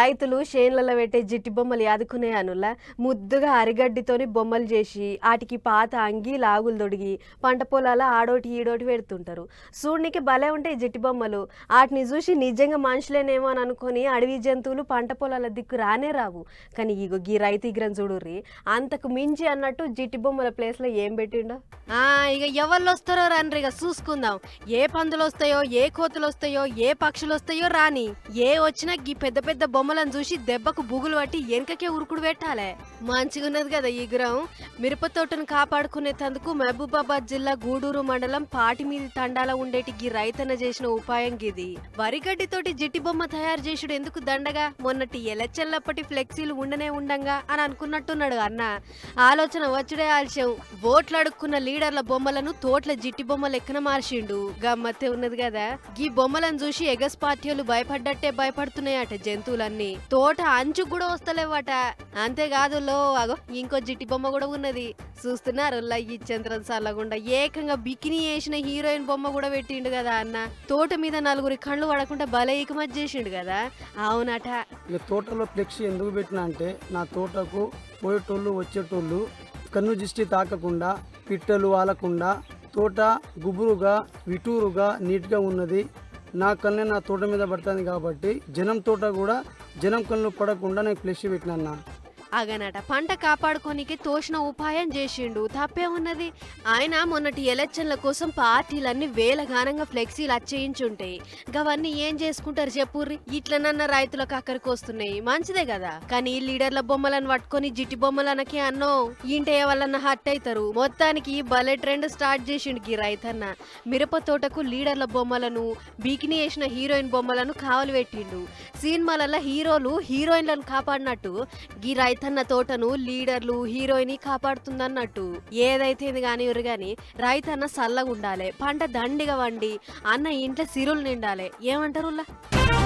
రైతులు చేన్లలో పెట్టే జిట్టి బొమ్మలు యాదుకునే అనుల ముద్దుగా అరిగడ్డితోని బొమ్మలు చేసి వాటికి పాత అంగి లాగులు తొడిగి పంట పొలాల ఆడోటి ఈడోటి పెడుతుంటారు. చూడనికి భలే ఉంటాయి జిట్టి బొమ్మలు. వాటిని చూసి నిజంగా మనుషులేనేమో అని అనుకొని అడవి జంతువులు పంట పొలాల దిక్కు రానే రావు. కానీ ఇగో గీ రైతు ఇగ్రం చూడుర్రి అంతకు మించి అన్నట్టు జిట్టి బొమ్మల ప్లేస్లో ఏం పెట్టిండో? ఇక ఎవరు వస్తారో రండి ఇక చూసుకుందాం. ఏ పందులు వస్తాయో ఏ కోతులు వస్తాయో ఏ పక్షులు వస్తాయో రాని ఏ వచ్చినా గీ పెద్ద పెద్ద బొమ్మలను చూసి దెబ్బకు బుగులు పట్టి వెనకకే ఉరుకుడు పెట్టాలే. మంచిగున్నది కదా ఈ గ్రహం మిరప తోటను కాపాడుకునేందుకు మహబూబాబాద్ జిల్లా గూడూరు మండలం పాటిమీది తండాల ఉండేటి గీ రైతన్న చేసిన ఉపాయం గిది. వరిగడ్డితోటి జిట్టి బొమ్మ తయారు చేసుడు ఎందుకు దండగా? మొన్నటి ఎలచ్చల్లప్పటి ఫ్లెక్సీలు ఉండనే ఉండంగా అని అనుకున్నట్టున్నాడు అన్న. ఆలోచన వచ్చుడే ఆలస్యం. ఓట్లు అడుక్కున్న లీడర్ల బొమ్మలను తోట్ల జిట్టి బొమ్మ లెక్కన మార్చిండు. గమ్మత్తే ఉన్నది కదా. గీ బొమ్మలను చూసి ఎగస్ పార్టీలు భయపడ్డట్టే భయపడుతున్నాయట జంతువులన్నీ. తోట అంచు కూడా వస్తలేవట. అంతేకాదు లో అగో ఇంకో జిట్టి బొమ్మ కూడా ఉన్నది. చూస్తున్నారు ఈ చంద్రన్ సల్లగుండా. ఏకంగా బికినీ వేసిన హీరోయిన్ బొమ్మ కూడా పెట్టిండు కదా అన్న. తోట మీద నలుగురి కళ్ళు పడకుండా భలే ఇకమత్ చేసిండు కదా. అవునట. తోటలో ఫ్లెక్సీ ఎందుకు పెట్టినా అంటే నా తోటకు పోయేటోళ్ళు వచ్చేటోళ్ళు కన్ను దిష్టి తాకకుండా పిట్టలు వాలకుండా తోట గుబురుగా విటూరుగా నీట్గా ఉన్నది. నా కళ్ళే నా తోట మీద పడుతుంది కాబట్టి జనం తోట కూడా జనం కళ్ళు పడకుండా నేను ఫ్లెక్సీ పెట్టినా అగనట పంట కాపాడుకోనికి తోచిన ఉపాయం చేసిండు. తప్పే ఉన్నది. ఆయన మొన్నటి ఎలక్షన్ల కోసం పార్టీలన్నీ వేలగానంగా ఫ్లెక్సీలు అచ్చేయించుంటాయి గవన్నీ ఏం చేసుకుంటారు చెప్పుర్రి? ఇట్లనన్న రైతులకు అక్కడికి వస్తున్నాయి. మంచిదే కదా. కానీ లీడర్ల బొమ్మలను పట్టుకొని జిట్టి బొమ్మలనకి అన్నో. ఇంటే వాళ్ళన్న హట్ అవుతారు మొత్తానికి భలే ట్రెండ్ స్టార్ట్ చేసిండు గీ రైతన్న. మిరప తోటకు లీడర్ల బొమ్మలను బీకిని వేసిన హీరోయిన్ బొమ్మలను కావలు పెట్టిండు. సినిమాలలో హీరోలు హీరోయిన్లను కాపాడినట్టు గీ రైతన్న తోటను లీడర్లు హీరోయిన్ కాపాడుతుందన్నట్టు. ఏదైతేంది గాని గాని రైతన్న సల్లగా ఉండాలి పంట దండిగా వండి అన్న ఇంట్లో సిరులు నిండాలి. ఏమంటారు